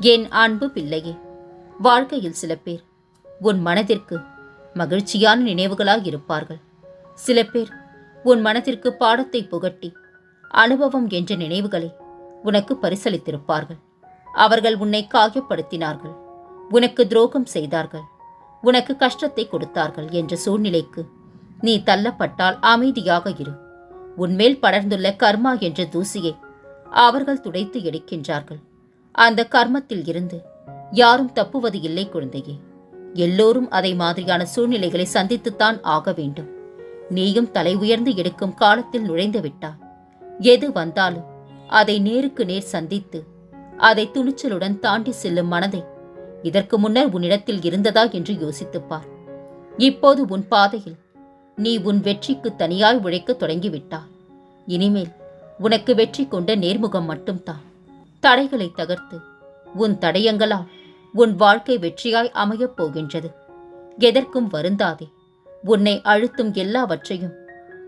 என் அன்பு பிள்ளையே வாழ்க்கையில் சில பேர் உன் மனதிற்கு மகிழ்ச்சியான நினைவுகளாக இருப்பார்கள். சில பேர் உன் மனதிற்கு பாடத்தை புகட்டி அனுபவம் என்ற நினைவுகளை உனக்கு பரிசளித்திருப்பார்கள். அவர்கள் உன்னை காயப்படுத்தினார்கள் உனக்கு துரோகம் செய்தார்கள் உனக்கு கஷ்டத்தை கொடுத்தார்கள் என்ற சூழ்நிலைக்கு நீ தள்ளப்பட்டால் அமைதியாக இரு. உன்மேல் படர்ந்துள்ள கர்மா என்ற தூசியை அவர்கள் துடைத்து எடுக்கின்றார்கள். அந்த கர்மத்தில் இருந்து யாரும் தப்புவது இல்லை குழந்தையே. எல்லோரும் அதை மாதிரியான சூழ்நிலைகளை சந்தித்துத்தான் ஆக வேண்டும். நீயும் தலை உயர்ந்து எடுக்கும் காலத்தில் நுழைந்து விட்டாய். எது வந்தாலும் அதை நேருக்கு நேர் சந்தித்து அதை துணிச்சலுடன் தாண்டி செல்லும் மனதை இதற்கு முன்னர் உன்னிடத்தில் இருந்ததா என்று யோசித்துப்பார் இப்போது உன் பாதையில் நீ உன் வெற்றிக்கு தனியாய் உழைக்கத் தொடங்கிவிட்டாய் இனிமேல் உனக்கு வெற்றி கொண்ட நேர்முகம் மட்டும்தான். தடைகளை தகர்த்து உன் தடயங்களால் உன் வாழ்க்கை வெற்றியாய் அமையப் போகின்றது. எதற்கும் வருந்தாதே உன்னை அழுத்தும் எல்லாவற்றையும்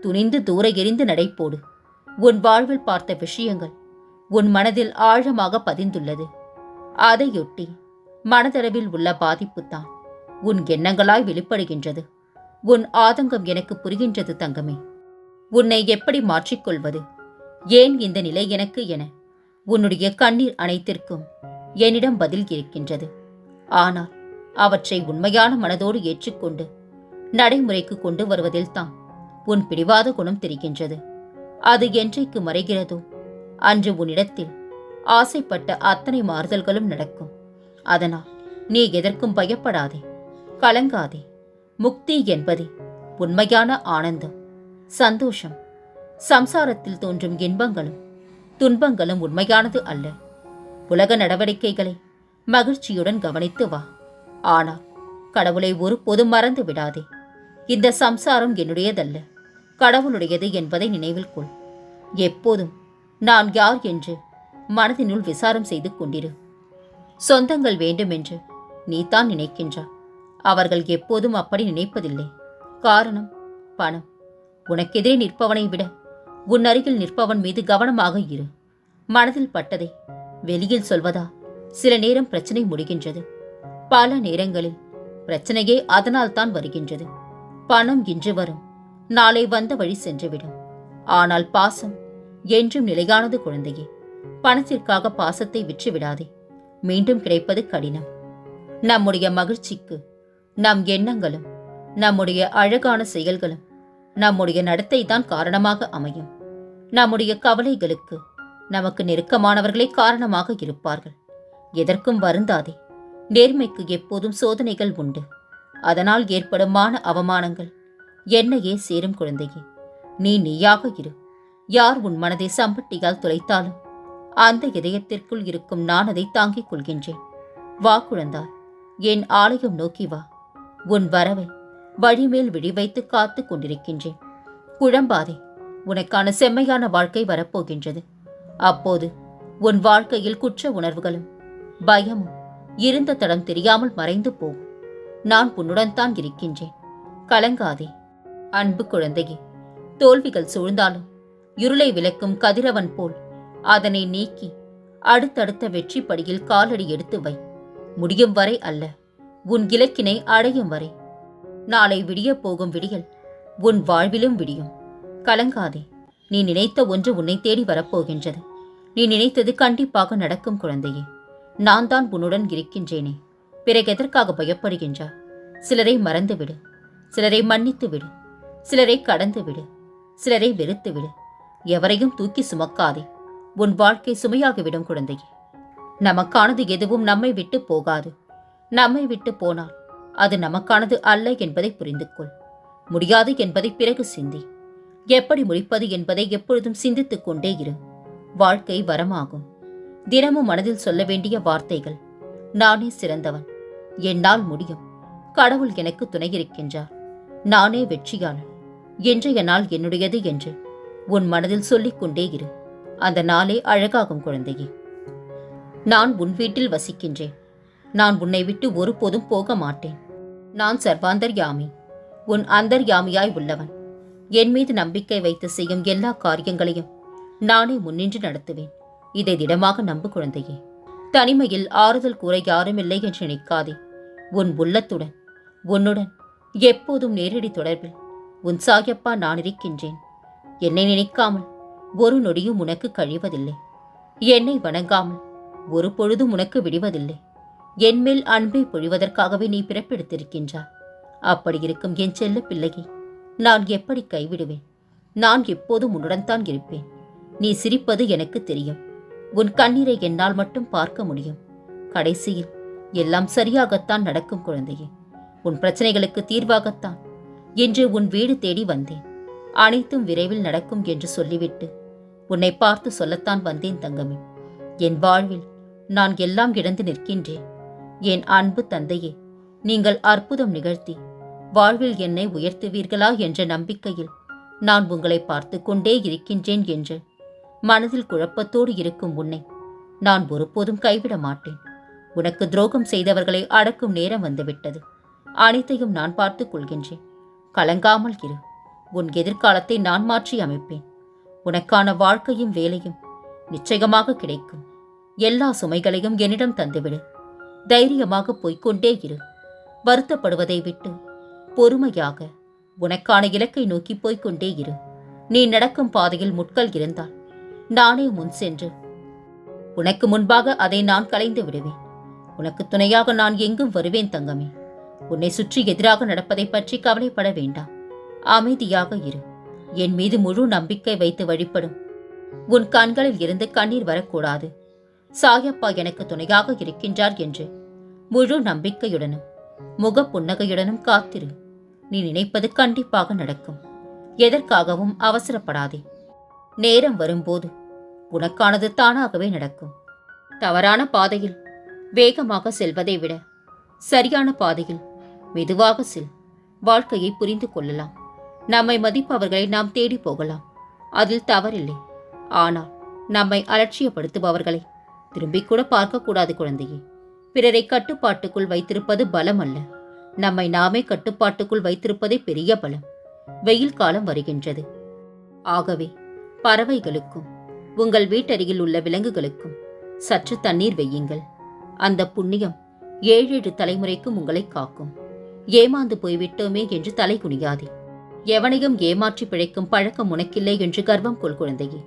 துணிந்து தூர எறிந்து நடைப்போடு உன் வாழ்வில் பார்த்த விஷயங்கள் உன் மனதில் ஆழமாக பதிந்துள்ளது. அதையொட்டி மனதளவில் உள்ள பாதிப்புத்தான் உன் எண்ணங்களாய் வெளிப்படுகின்றது. உன் ஆதங்கம் எனக்கு புரிகின்றது தங்கமே. உன்னை எப்படி மாற்றிக்கொள்வது? ஏன் இந்த நிலை எனக்கு என உன்னுடைய கண்ணீர் அனைத்திற்கும் என்னிடம் பதில் இருக்கின்றது. ஆனால் அவற்றை உண்மையான மனதோடு ஏற்றுக்கொண்டு நடைமுறைக்கு கொண்டு வருவதில்தான் உன் பிடிவாத குணம் தெரிகின்றது. அது என்றைக்கு மறைகிறதோ அன்று உன்னிடத்தில் ஆசைப்பட்ட அத்தனை மாறுதல்களும் நடக்கும். அதனால் நீ எதற்கும் பயப்படாதே கலங்காதே. முக்தி என்பதே உண்மையான ஆனந்தம் சந்தோஷம் சம்சாரத்தில் தோன்றும் இன்பங்களும். துன்பங்களும் உண்மையானது அல்ல. உலக நடவடிக்கைகளை மகிழ்ச்சியுடன் கவனித்து வா. ஆனால் கடவுளை ஒருபோதும் மறந்து விடாதே. இந்த சம்சாரம் என்னுடையதல்ல. கடவுளுடையது என்பதை நினைவில் கொள். எப்போதும் நான் யார் என்று மனதினுள் விசாரம் செய்து கொண்டிரு. சொந்தங்கள் வேண்டுமென்று நீதான் நினைக்கின்றாய். அவர்கள் எப்போதும் அப்படி நினைப்பதில்லை. காரணம் பணம். உனக்கெதிரே நிற்பவனை விட உன் அருகில் நிற்பவன் மீது கவனமாக இரு. மனதில் பட்டதை வெளியில் சொல்வதா? சில நேரம் பிரச்சனை முடிகின்றது. பல நேரங்களில் பிரச்சனையே அதனால் தான் வருகின்றது. பணம் இன்று வரும். நாளை வந்த வழி சென்றுவிடும். ஆனால் பாசம் என்றும் நிலையானது குழந்தையே. பணத்திற்காக பாசத்தை விற்று விடாதே மீண்டும் கிடைப்பது கடினம். நம்முடைய மகிழ்ச்சிக்கு நம் எண்ணங்களும் நம்முடைய அழகான செயல்களும் நம்முடைய நடத்தை தான் காரணமாக அமையும். நம்முடைய கவலைகளுக்கு நமக்கு நெருக்கமானவர்களே காரணமாக இருப்பார்கள். எதற்கும் வருந்தாதே. நேர்மைக்கு எப்போதும் சோதனைகள் உண்டு. அதனால் ஏற்படும் மான அவமானங்கள். என்னையே சேரும் குழந்தையே. நீ நீயாக இரு. யார் உன் மனதை சம்பட்டியால் துளைத்தாலும் அந்த இதயத்திற்குள் இருக்கும் நான் அதை தாங்கிக் கொள்கின்றேன். வா குழந்தாய் என் ஆலயம் நோக்கி வா. உன் வரவை வழிமேல் விழி வைத்து காத்து கொண்டிருக்கின்றேன். குழம்பாதே உனக்கான செம்மையான வாழ்க்கை வரப்போகின்றது. அப்போது உன் வாழ்க்கையில் குற்ற உணர்வுகளும் பயமும் இருந்த தடம் தெரியாமல் மறைந்து போகும் நான் உன்னுடன் தான் இருக்கின்றேன். கலங்காதே. அன்பு குழந்தையே தோல்விகள் சூழ்ந்தாலும் இருளை விளக்கும் கதிரவன் போல் அதனை நீக்கி அடுத்தடுத்த வெற்றி படியில் காலடி எடுத்து வை. முடியும் வரை அல்ல உன் இலக்கினை அடையும் வரை. நாளை விடியப் போகும் விடியல் உன் வாழ்விலும் விடியும். கலங்காதே. நீ நினைத்த ஒன்று உன்னை தேடி வரப்போகின்றது. நீ நினைத்தது கண்டிப்பாக நடக்கும் குழந்தையே. நான் தான் உன்னுடன் இருக்கின்றேனே. பிறகு எதற்காக பயப்படுகின்றார் சிலரை மறந்துவிடு. சிலரை மன்னித்து விடு சிலரை கடந்து விடு சிலரை வெறுத்து விடு எவரையும் தூக்கி சுமக்காதே. உன் வாழ்க்கை சுமையாகிவிடும் குழந்தையே. நமக்கானது எதுவும் நம்மை விட்டு போகாது. நம்மை விட்டு போனால் அது நமக்கானது அல்ல என்பதை புரிந்து கொள் முடியாது என்பதை பிறகு சிந்தி. எப்படி முடிப்பது என்பதை எப்பொழுதும் சிந்தித்துக் கொண்டே இரு. வாழ்க்கை வரமாகும். தினமும் மனதில் சொல்ல வேண்டிய வார்த்தைகள் நானே சிறந்தவன் என்னால் முடியும். கடவுள் எனக்கு துணை இருக்கின்றார். நானே வெற்றியாளன். இன்றைய நாள் என்னுடையது என்று உன் மனதில் சொல்லிக் கொண்டே இரு. அந்த நாளே அழகாகும் குழந்தையே. நான் உன் வீட்டில் வசிக்கின்றேன். நான் உன்னை விட்டு ஒருபோதும் போக மாட்டேன். நான் சர்வாந்தர்யாமி. உன் அந்தர்யாமியாய் உள்ளவன். என் மீது நம்பிக்கை வைத்து செய்யும் எல்லா காரியங்களையும் நானே முன்னின்று நடத்துவேன். இதை திடமாக நம்பு குழந்தையே. தனிமையில் ஆறுதல் கூற யாருமில்லை என்று நினைக்காதே. உன் உள்ளத்துடன் உன்னுடன் எப்போதும் நேரடி தொடர்பில் உன் சாயப்பா நான் இருக்கின்றேன். என்னை நினைக்காமல் ஒரு நொடியும் உனக்கு கழிவதில்லை. என்னை வணங்காமல் ஒரு பொழுதும் உனக்கு விடுவதில்லை. என்மேல் அன்பை பொழிவதற்காகவே நீ பிறப்பெடுத்திருக்கின்றாய். அப்படி இருக்கும் என் செல்ல பிள்ளையை நான் எப்படி கைவிடுவேன்? நான் எப்போதும் உன்னுடன் தான் இருப்பேன். நீ சிரிப்பது எனக்கு தெரியும். உன் கண்ணீரை என்னால் மட்டும் பார்க்க முடியும். கடைசியில் எல்லாம் சரியாகத்தான் நடக்கும் குழந்தையே. உன் பிரச்சனைகளுக்கு தீர்வாகத்தான். இன்று உன் வீடு தேடி வந்தேன். அனைத்தும் விரைவில் நடக்கும் என்று சொல்லிவிட்டு உன்னை பார்த்து சொல்லத்தான் வந்தேன் தங்கமே. என் வாழ்வில் நான் எல்லாம் இழந்து நிற்கின்றேன். என் அன்பு தந்தையே நீங்கள் அற்புதம் நிகழ்த்தி வாழ்வில் என்னை உயர்த்துவீர்களா என்ற நம்பிக்கையில் நான் உங்களை பார்த்து கொண்டே இருக்கின்றேன் என்று மனதில் குழப்பத்தோடு இருக்கும் உன்னை நான் ஒருபோதும் கைவிட மாட்டேன். உனக்கு துரோகம் செய்தவர்களை அடக்கும் நேரம் வந்துவிட்டது. அனைத்தையும் நான் பார்த்துக் கொள்கின்றேன். கலங்காமல் இரு. உன் எதிர்காலத்தை நான் மாற்றி அமைப்பேன். உனக்கான வாழ்க்கையும் வேலையும் நிச்சயமாக கிடைக்கும். எல்லா சுமைகளையும் என்னிடம் தந்துவிடு. தைரியமாக போய்க்கொண்டே இரு. வருத்தப்படுவதை விட்டு பொறுமையாக. உனக்கான இலக்கை நோக்கி போய்க்கொண்டே இரு. நீ நடக்கும் பாதையில் முட்கள் இருந்தால். நானே முன் சென்று. உனக்கு முன்பாக அதை நான் கலைந்து விடுவேன். உனக்கு துணையாக நான் எங்கும் வருவேன் தங்கமே. உன்னை சுற்றி எதிராக நடப்பதை பற்றி கவலைப்பட வேண்டாம். அமைதியாக இரு. என் மீது முழு நம்பிக்கை வைத்து வழிபடும். உன் கண்களில் இருந்து கண்ணீர் வரக்கூடாது. சாயப்பா எனக்கு துணையாக இருக்கின்றார் என்று. முழு நம்பிக்கையுடனும் முக புன்னகையுடனும் காத்திரு. நீ நினைப்பது கண்டிப்பாக நடக்கும். எதற்காகவும் அவசரப்படாதே. நேரம் வரும்போது உனக்கானது தானாகவே நடக்கும். தவறான பாதையில் வேகமாக செல்வதை விட சரியான பாதையில் மெதுவாக செல். வாழ்க்கையை புரிந்து கொள்ளலாம். நம்மை மதிப்பவர்களை நாம் தேடி போகலாம். அதில் தவறில்லை. ஆனால் நம்மை அலட்சியப்படுத்துபவர்களை திரும்பிக் கூட பார்க்கக்கூடாது குழந்தையே. பிறரை கட்டுப்பாட்டுக்குள் வைத்திருப்பது பலம் அல்ல நம்மை நாமே கட்டுப்பாட்டுக்குள் வைத்திருப்பதே பெரிய பலம். வெயில் காலம் வருகின்றது. ஆகவே பறவைகளுக்கும் உங்கள் வீட்டருகில் உள்ள விலங்குகளுக்கும் சற்று தண்ணீர் வையுங்கள். அந்த புண்ணியம் ஏழேழு தலைமுறைக்கும் உங்களை காக்கும். ஏமாந்து போய்விட்டோமே என்று தலை குனியாதே. எவனையும் ஏமாற்றி பிழைக்கும் பழக்கம் உனக்கில்லை என்று கர்வம் கொள் குழந்தையே.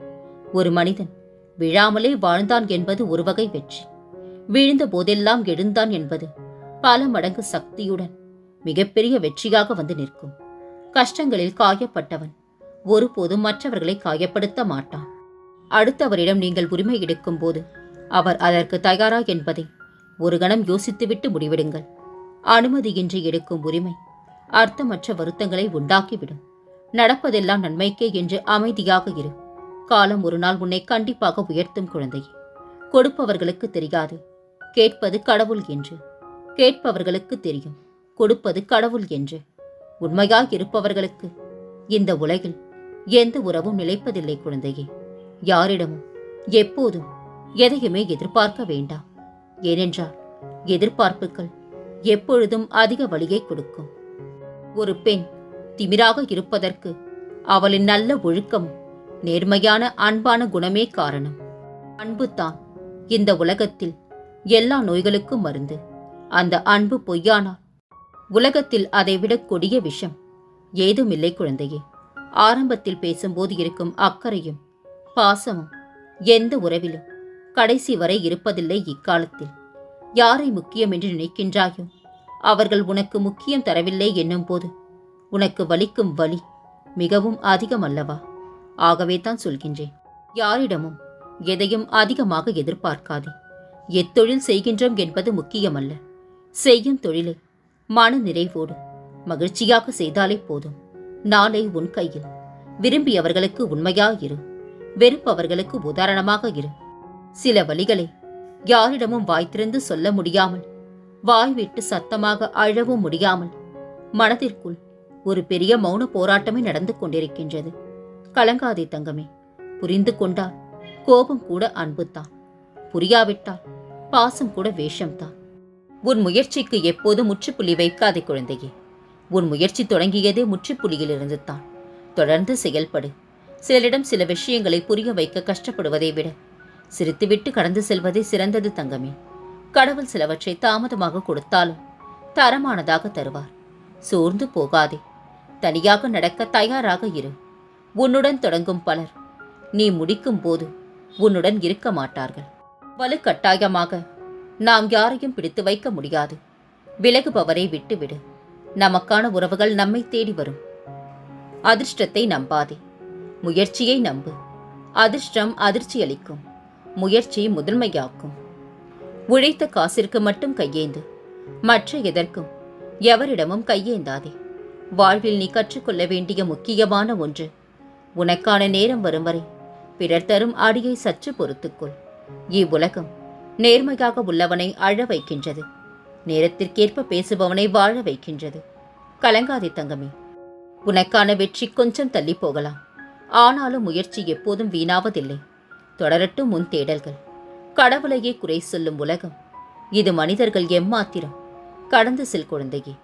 ஒரு மனிதன் விழாமலே வாழ்ந்தான் என்பது ஒரு வகை வெற்றி. வீழ்ந்த போதெல்லாம் எழுந்தான் என்பது பல மடங்கு சக்தியுடன் மிகப்பெரிய வெற்றியாக வந்து நிற்கும். கஷ்டங்களில் காயப்பட்டவன் ஒருபோதும் மற்றவர்களை காயப்படுத்த மாட்டான். அடுத்தவரிடம் நீங்கள் உரிமை எடுக்கும் போது அவர் அதற்கு தயாரா என்பதை ஒரு கணம் யோசித்துவிட்டு முடிவெடுங்கள். அனுமதியின்றி எடுக்கும் உரிமை அர்த்தமற்ற வருத்தங்களை உண்டாக்கிவிடும். நடப்பதெல்லாம் நன்மைக்கே என்று அமைதியாக இரு. காலம் ஒரு நாள் உன்னை கண்டிப்பாக உயர்த்தும் குழந்தையே. கொடுப்பவர்களுக்கு தெரியாது. கேட்பது கடவுள் என்று. கேட்பவர்களுக்கு தெரியும். கொடுப்பது கடவுள் என்று. உண்மையாக இருப்பவர்களுக்கு இந்த உலகில் எந்த உறவும் நிலைப்பதில்லை குழந்தையே. யாரிடமும் எப்போதும் எதையுமே எதிர்பார்க்க வேண்டாம். ஏனென்றால் எதிர்பார்ப்புகள் எப்பொழுதும் அதிக வழியை கொடுக்கும். ஒரு பெண் திமிராக இருப்பதற்கு அவளின் நல்ல ஒழுக்கம் நேர்மையான அன்பான குணமே காரணம். அன்புதான் இந்த உலகத்தில் எல்லா நோய்களுக்கும் மருந்து. அந்த அன்பு பொய்யானால் உலகத்தில் அதைவிட கொடிய விஷம். ஏதுமில்லை குழந்தையே. ஆரம்பத்தில் பேசும்போது இருக்கும் அக்கறையும் பாசமும் எந்த உறவிலும் கடைசி வரை இருப்பதில்லை இக்காலத்தில். யாரை முக்கியம் என்று நினைக்கின்றாயோ? அவர்கள் உனக்கு முக்கியம் தரவில்லை என்னும் போது உனக்கு வலிக்கும் வலி மிகவும் அதிகம் அல்லவா ஆகவே தான் சொல்கின்றேன். யாரிடமும் எதையும் அதிகமாக எதிர்பார்க்காதே. எத்தொழில் செய்கின்றோம் என்பது முக்கியமல்ல. செய்யும் தொழிலை மன நிறைவோடு மகிழ்ச்சியாக செய்தாலே போதும். நாளை உன் கையில் விரும்பியவர்களுக்கு உண்மையாயிரு வெறுப்பவர்களுக்கு உதாரணமாக இரு. சில வழிகளை யாரிடமும் வாய்த்திருந்து சொல்ல முடியாமல் வாய்விட்டு சத்தமாக அழவும் முடியாமல் மனதிற்குள் ஒரு பெரிய மௌன போராட்டமே நடந்து கொண்டிருக்கின்றது. கலங்காதே தங்கமே புரிந்து கொண்டால் கோபம் கூட அன்புத்தான் புரியாவிட்டால் பாசம் கூட வேஷம்தான். உன் முயற்சிக்கு எப்போதும் முற்றுப்புள்ளி வைக்காதே குழந்தையே. உன் முயற்சி தொடங்கியதே முற்றுப்புள்ளியிலிருந்து தான். தொடர்ந்து செயல்படு. சிலரிடம் சில விஷயங்களை புரிய வைக்க கஷ்டப்படுவதை விட சிரித்துவிட்டு கடந்து செல்வதே சிறந்தது தங்கமே. கடவுள் சிலவற்றை தாமதமாக கொடுத்தாலும் தரமானதாக தருவார். சோர்ந்து போகாதே. தனியாக நடக்க தயாராக இரு. உன்னுடன் தொடங்கும் பலர் நீ முடிக்கும் போது உன்னுடன் இருக்க மாட்டார்கள். வலுக்கட்டாயமாக நாம் யாரையும் பிடித்து வைக்க முடியாது. விலகுபவரை விட்டுவிடு. நமக்கான உறவுகள் நம்மை தேடி வரும். அதிர்ஷ்டத்தை நம்பாதே. முயற்சியை நம்பு. அதிர்ஷ்டம் அதிர்ச்சி அளிக்கும் முயற்சி முதன்மையாக்கும். உழைத்த காசிற்கு மட்டும் கையேந்து. மற்ற எதற்கும் எவரிடமும் கையேந்தாதே. வாழ்வில் நீ கற்றுக்கொள்ள வேண்டிய முக்கியமான ஒன்று. உனக்கான நேரம் வரும் வரை பிறர் தரும் அடியை சற்று பொறுத்துக்கொள். இவ்வுலகம் நேர்மையாக உள்ளவனை அழ வைக்கின்றது. நேரத்திற்கேற்ப பேசுபவனை வாழ வைக்கின்றது. கலங்காதே தங்கமே. உனக்கான வெற்றி கொஞ்சம் தள்ளி போகலாம். ஆனாலும் முயற்சி எப்போதும் வீணாவதில்லை. தொடரட்டும் முன் தேடல்கள். கடவுளையே குறை சொல்லும் உலகம். இது மனிதர்கள் எம்மாத்திரம். கடந்து செல் குழந்தையே.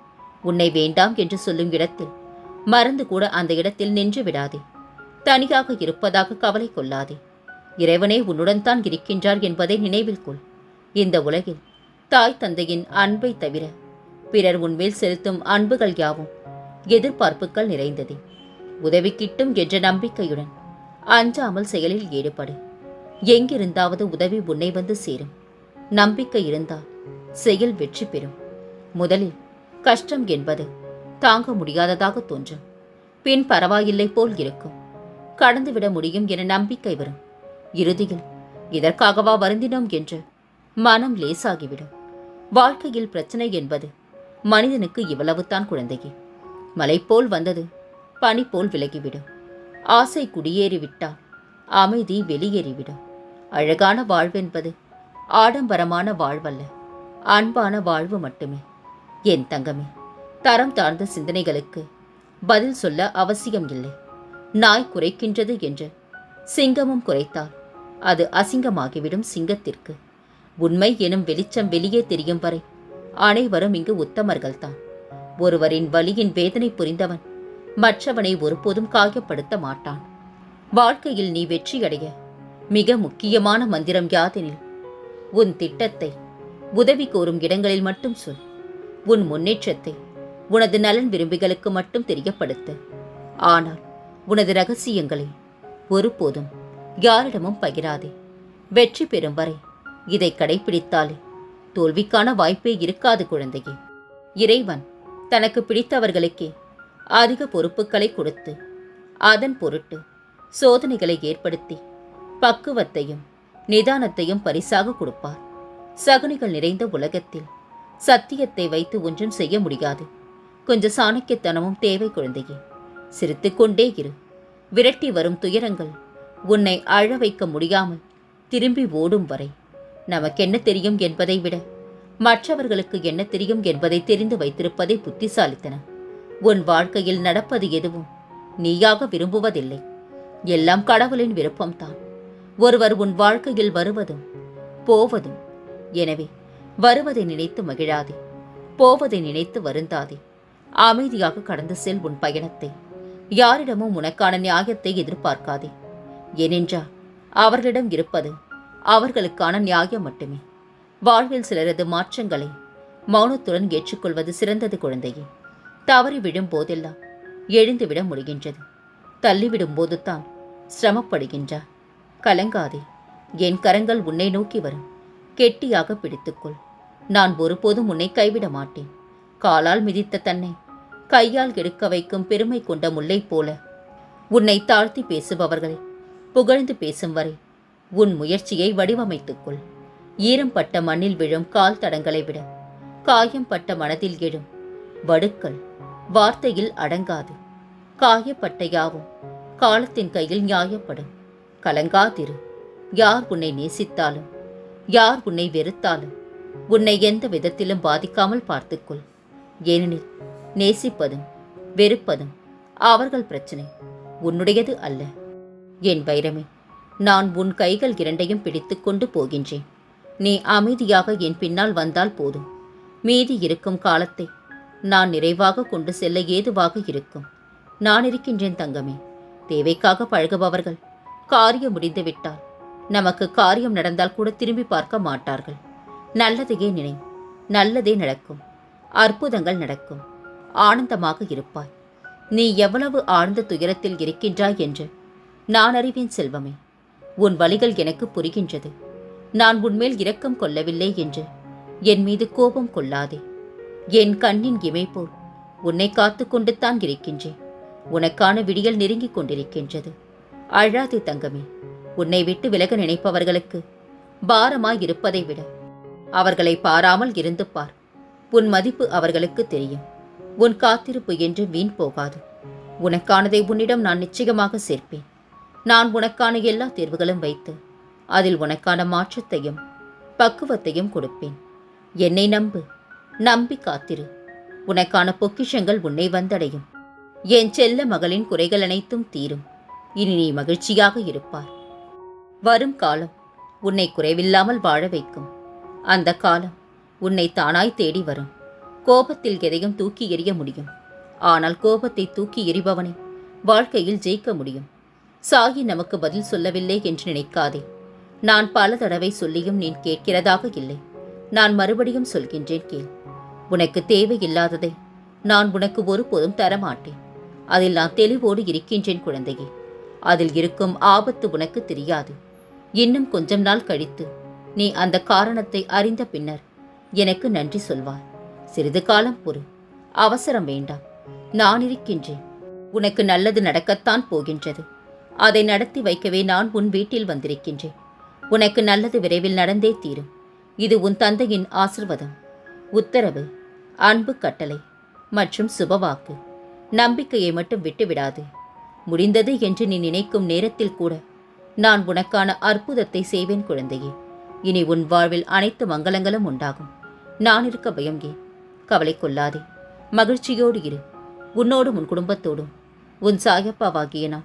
உன்னை வேண்டாம் என்று சொல்லும் இடத்தில் மறந்து கூட அந்த இடத்தில் நின்று விடாதே. தனியாக இருப்பதாக கவலை கொள்ளாதே. இறைவனே உன்னுடன் தான் இருக்கின்றார் என்பதை நினைவில் கொள். இந்த உலகில் தாய் தந்தையின் அன்பை தவிர பிறர் உன்மேல் செலுத்தும் அன்புகள் யாவும் எதிர்பார்ப்புகள் நிறைந்ததே. உதவி கிட்டும் என்ற நம்பிக்கையுடன் அஞ்சாமல் செயலில் ஈடுபடு. எங்கிருந்தாவது உதவி உன்னை வந்து சேரும். நம்பிக்கை இருந்தால் செயல் வெற்றி பெறும். முதலில் கஷ்டம் என்பது தாங்க முடியாததாக தோன்றும். பின் பரவாயில்லை போல் இருக்கும். கடந்துவிட முடியும் என நம்பிக்கை வரும். இறுதியில் இதற்காகவா வருந்தினோம் என்று? மனம் லேசாகிவிடும். வாழ்க்கையில் பிரச்சனை என்பது மனிதனுக்கு இவ்வளவுதான் குழந்தையே. மலை போல் வந்தது பனி போல் விலகிவிடும். ஆசை குடியேறிவிட்டால் அமைதி வெளியேறிவிடும். அழகான வாழ்வென்பது ஆடம்பரமான வாழ்வல்ல அன்பான வாழ்வு மட்டுமே. என் தங்கமே தரம் தாழ்ந்த சிந்தனைகளுக்கு பதில் சொல்ல அவசியம் இல்லை. நாய் குறைக்கின்றது என்று சிங்கமும் குறைத்தால் அது அசிங்கமாகிவிடும் சிங்கத்திற்கு. உண்மை எனும் வெளிச்சம் வெளியே தெரியும் வரை அனைவரும் இங்கு உத்தமர்கள்தான். ஒருவரின் வலியின் வேதனை புரிந்தவன் மற்றவனை ஒருபோதும் காயப்படுத்த மாட்டான். வாழ்க்கையில் நீ வெற்றியடைய மிக முக்கியமான மந்திரம் யாதெனில் உன் திட்டத்தை உதவி கோரும் இடங்களில் மட்டும் சொல். உன் முன்னேற்றத்தை உனது நலன் விரும்பிகளுக்கு மட்டும் தெரியப்படுத்து. ஆனால் உனது ரகசியங்களை ஒருபோதும் யாரிடமும் பகிராதே. வெற்றி பெறும் வரை இதை கடைபிடித்தாலே தோல்விக்கான வாய்ப்பே இருக்காது குழந்தையே. இறைவன் தனக்கு பிடித்தவர்களுக்கே அதிக பொறுப்புகளை கொடுத்து அதன் பொருட்டு சோதனைகளை ஏற்படுத்தி பக்குவத்தையும் நிதானத்தையும் பரிசாக கொடுப்பார். சகுனிகள் நிறைந்த உலகத்தில் சத்தியத்தை வைத்து ஒன்றும் செய்ய முடியாது. கொஞ்சம் சாணக்கியத்தனமும் தேவை குழந்தையே. சிரித்துக்கொண்டே இரு. விரட்டி வரும் துயரங்கள் உன்னை அழ வைக்க முடியாமல் திரும்பி ஓடும் வரை. நமக்கென்ன தெரியும் என்பதை விட மற்றவர்களுக்கு என்ன தெரியும் என்பதை தெரிந்து வைத்திருப்பதே புத்திசாலித்தனம். உன் வாழ்க்கையில் நடப்பது எதுவும் நீயாக விரும்புவதில்லை. எல்லாம் கடவுளின் விருப்பம்தான். ஒருவர் உன் வாழ்க்கையில் வருவதும் போவதும். எனவே வருவதை நினைத்து மகிழாதே. போவதை நினைத்து வருந்தாதே. அமைதியாக கடந்து செல் உன் பயணத்தை. யாரிடமும் உனக்கான நியாயத்தை எதிர்பார்க்காதே. ஏனென்றால் அவர்களிடம் இருப்பது அவர்களுக்கான நியாயம் மட்டுமே. வாழ்வில் சிலரது மாற்றங்களை மௌனத்துடன் ஏற்றுக்கொள்வது சிறந்தது குழந்தையே. தவறி விடும் போதெல்லாம் எழுந்துவிட முடிகின்றது. தள்ளிவிடும் போதுதான் சிரமப்படுகின்றார் கலங்காதே என் கரங்கள் உன்னை நோக்கி வரும். கெட்டியாக பிடித்துக்கொள். நான் ஒருபோதும் உன்னை கைவிட மாட்டேன். காலால் மிதித்த தன்னை கையால் எடுக்க வைக்கும் பெருமை கொண்ட முல்லை போல உன்னை தாழ்த்தி பேசுபவர்களை புகழ்ந்து பேசும் வரை உன் முயற்சியை வடிவமைத்துக்கொள் ஈரம் பட்ட மண்ணில் விழும் கால் தடங்களை விட காயம் பட்ட மனதில் எழும் வடுக்கள் வார்த்தையில் அடங்காது. காயப்பட்ட யாவும் காலத்தின் கையில் நியாயப்படும். கலங்காதிரு. யார் உன்னை நேசித்தாலும் யார் உன்னை வெறுத்தாலும் உன்னை எந்த விதத்திலும் பாதிக்காமல் பார்த்துக்கொள் ஏனெனில் நேசிப்பதும் வெறுப்பதும் அவர்கள் பிரச்சனை உன்னுடையது அல்ல. என் வைரமே நான் உன் கைகள் இரண்டையும் பிடித்துக்கொண்டு போகின்றேன். நீ அமைதியாக என் பின்னால் வந்தால் போதும். மீதி இருக்கும் காலத்தை நான் நிறைவாக கொண்டு செல்ல ஏதுவாக இருக்கும். நான் இருக்கின்றேன் தங்கமே தேவைக்காக பழகுபவர்கள். காரியம் முடிந்துவிட்டால் நமக்கு காரியம் நடந்தால் கூட திரும்பி பார்க்க மாட்டார்கள். நல்லதையே நினை நல்லதே நடக்கும். அற்புதங்கள் நடக்கும். ஆனந்தமாக இருப்பாய். நீ எவ்வளவு ஆழ்ந்த துயரத்தில் இருக்கின்றாய் என்று நான் அறிவேன் செல்வமே உன் வழிகள் எனக்கு புரிகின்றது. நான் உன்மேல் இரக்கம் கொள்ளவில்லை என்று என் மீது கோபம் கொள்ளாதே. என் கண்ணின் இமை போல் உன்னை காத்து கொண்டுத்தான் இருக்கின்றேன். உனக்கான விடியல் நெருங்கிக் கொண்டிருக்கின்றது. அழாதே தங்கமே உன்னை விட்டு விலக நினைப்பவர்களுக்கு பாரமாய் இருப்பதை விட அவர்களை பாராமல் இருந்து பார். உன் மதிப்பு அவர்களுக்கு தெரியும். உன் காத்திருப்பு என்று வீண் போகாது. உனக்கானதை உன்னிடம் நான் நிச்சயமாக சேர்ப்பேன். நான் உனக்கான எல்லா தேர்வுகளும் வைத்து அதில் உனக்கான மாற்றத்தையும் பக்குவத்தையும் கொடுப்பேன். என்னை நம்பு நம்பி காத்திரு. உனக்கான பொக்கிஷங்கள் உன்னை வந்தடையும். என் செல்ல மகளின் குறைகள் அனைத்தும் தீரும். இனி நீ மகிழ்ச்சியாக இருப்பார் வரும் காலம் உன்னை குறைவில்லாமல் வாழ வைக்கும். அந்த காலம் உன்னை தானாய் தேடி வரும். கோபத்தில் எதையும் தூக்கி எறிய முடியும். ஆனால் கோபத்தை தூக்கி எறிபவனை வாழ்க்கையில் ஜெயிக்க முடியும். சாயி நமக்கு பதில் சொல்லவில்லை என்று நினைக்காதே. நான் பல தடவை சொல்லியும் நீ கேட்கிறதாக இல்லை. நான் மறுபடியும் சொல்கின்றேன் கேள். உனக்கு தேவையில்லாததை நான் உனக்கு ஒருபோதும் தரமாட்டேன். அதில் நான் தெளிவோடு இருக்கின்றேன் குழந்தையே. அதில் இருக்கும் ஆபத்து உனக்கு தெரியாது. இன்னும் கொஞ்சம் நாள் கழித்து நீ அந்த காரணத்தை அறிந்த பின்னர் எனக்கு நன்றி சொல்வாய். சிறிது காலம் பொறு. அவசரம் வேண்டாம். நான் இருக்கின்றேன். உனக்கு நல்லது நடக்கத்தான் போகின்றது. அதை நடத்தி வைக்கவே நான் உன் வீட்டில் வந்திருக்கின்றேன். உனக்கு நல்லது விரைவில் நடந்தே தீரும். இது உன் தந்தையின் ஆசிர்வாதம். உத்தரவு அன்பு கட்டளை மற்றும் சுபவாக்கு நம்பிக்கையை மட்டும் விட்டுவிடாது. முடிந்தது என்று நீ நினைக்கும் நேரத்தில் கூட நான் உனக்கான அற்புதத்தை செய்வேன் குழந்தையே. இனி உன் வாழ்வில் அனைத்து மங்களங்களும் உண்டாகும். நான் இருக்க பயம் ஏன் கவலை கொள்ளாதே. மகிழ்ச்சியோடு இரு. உன்னோடும் உன் குடும்பத்தோடும். உன் சாயப்பாவாகிய நான்